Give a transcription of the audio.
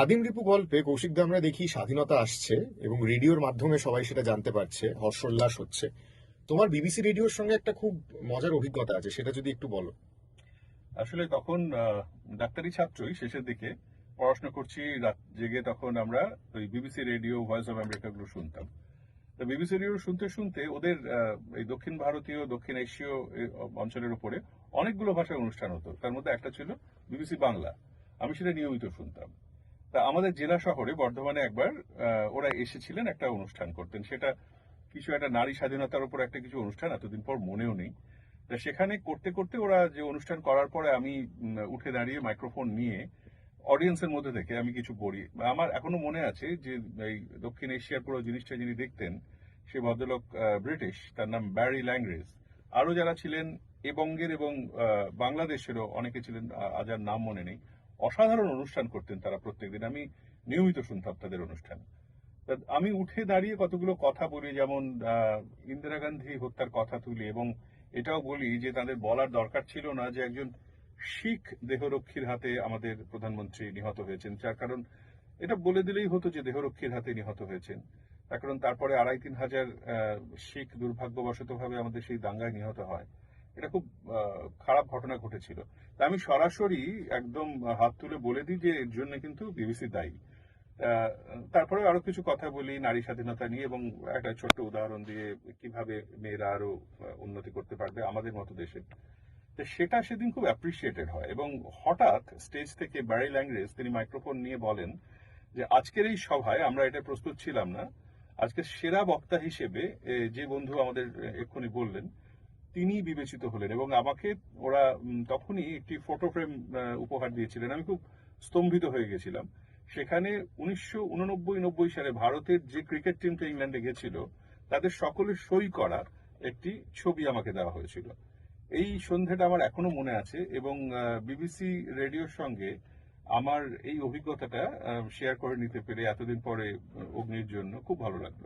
আদিম রিপু গল্পে কৌশিক আমরা দেখি স্বাধীনতা আসছে এবং রেডিওর মাধ্যমে সবাই সেটা জানতে পারছে, হর্ষোল্লাস হচ্ছে। তোমার বিবিসি রেডিওর সঙ্গে একটা খুব মজার অভিজ্ঞতা আছে, সেটা যদি একটু বলো। আসলে তখন ডাক্তারি ছাত্রই শেষের দিকে পড়াশোনা করছি, রাত জেগে তখন আমরা ওই BBC radio, voice of America গুলো শুনতাম। তো বিবিসি রেডিও শুনতে শুনতে ওদের এই দক্ষিণ ভারতীয়, দক্ষিণ এশীয় অঞ্চলের উপরে অনেকগুলো ভাষায় অনুষ্ঠান হতো। তার মধ্যে একটা ছিল বিবিসি বাংলা। আমি সেটা নিয়মিত শুনতাম। তা আমাদের জেলা শহরে বর্ধমানে একবার ওরা এসেছিলেন একটা অনুষ্ঠান করতেন। সেটা কিছু একটা নারী স্বাধীনতার উপর একটা কিছু অনুষ্ঠান, এতদিন পর মনেও নেই। তা সেখানে করতে করতে ওরা যে অনুষ্ঠান করার পরে আমি উঠে দাঁড়িয়ে মাইক্রোফোন নিয়ে অডিয়েন্সের মধ্যে থেকে আমি কিছু পড়ি। আমার এখনও মনে আছে যে, এই দক্ষিণ এশিয়ার পুরো জিনিসটা যিনি দেখতেন, সে ভদ্রলোক ব্রিটিশ, তার নাম ব্যারি ল্যাংরেজ আরও যারা ছিলেন, এবঙ্গের এবং বাংলাদেশেরও অনেকে ছিলেন আজ আর নাম মনে নেই। অসাধারণ অনুষ্ঠান করতেন তারা প্রত্যেকদিন। আমি নিয়মিত শুনতাম তাদের অনুষ্ঠান। আমি উঠে দাঁড়িয়ে কতগুলো কথা বলি, যেমন ইন্দিরা গান্ধী হত্যার কথা তুলি এবং এটাও বলি যে, তাদের বলার দরকার ছিল না যে, একজন শিখ দেহরক্ষীর হাতে আমাদের প্রধানমন্ত্রী নিহত হয়েছেন। যার কারণ, এটা বলে দিলেই হতো যে, দেহরক্ষীর হাতে নিহত হয়েছেন। তার কারণ, তারপরে আড়াই তিন হাজার শিখ দুর্ভাগ্যবশতভাবে আমাদের সেই দাঙ্গায় নিহত হয়। এটা খুব খারাপ ঘটনা ঘটেছিল। তা আমি সরাসরি একদম হাত তুলে বলে দিই যে এর জন্য কিন্তু বিবিসি দায়ী। তারপরে আরও কিছু কথা বলি নারী স্বাধীনতা নিয়ে এবং একটা ছোট্ট উদাহরণ দিয়ে কীভাবে মেয়েরা আরও উন্নতি করতে পারবে আমাদের মতো দেশে। তো সেটা সেদিন খুব অ্যাপ্রিসিয়েটেড হয় এবং হঠাৎ স্টেজ থেকে ব্যারি ল্যাংরেজ তিনি মাইক্রোফোন নিয়ে বলেন যে, আজকের এই সভায় আমরা এটা প্রস্তুত ছিলাম না। আজকে সেরা বক্তা হিসেবে যে বন্ধু আমাদের এক্ষুনি বললেন তিনি বিবেচিত হলেন এবং আমাকে ওরা তখনই একটি ফটো ফ্রেম উপহার দিয়েছিলেন। আমি খুব স্তম্ভিত হয়ে গেছিলাম। সেখানে উনিশশো উননব্বই নব্বই সালে ভারতের যে ক্রিকেট টিমটা ইংল্যান্ডে গেছিল, তাদের সকলের সই করা একটি ছবি আমাকে দেওয়া হয়েছিল। এই সন্ধ্যাটা আমার এখনও মনে আছে এবং বিবিসি রেডিওর সঙ্গে আমার এই অভিজ্ঞতাটা শেয়ার করে নিতে পেরে এতদিন পরে অগ্নির জন্য খুব ভালো লাগল।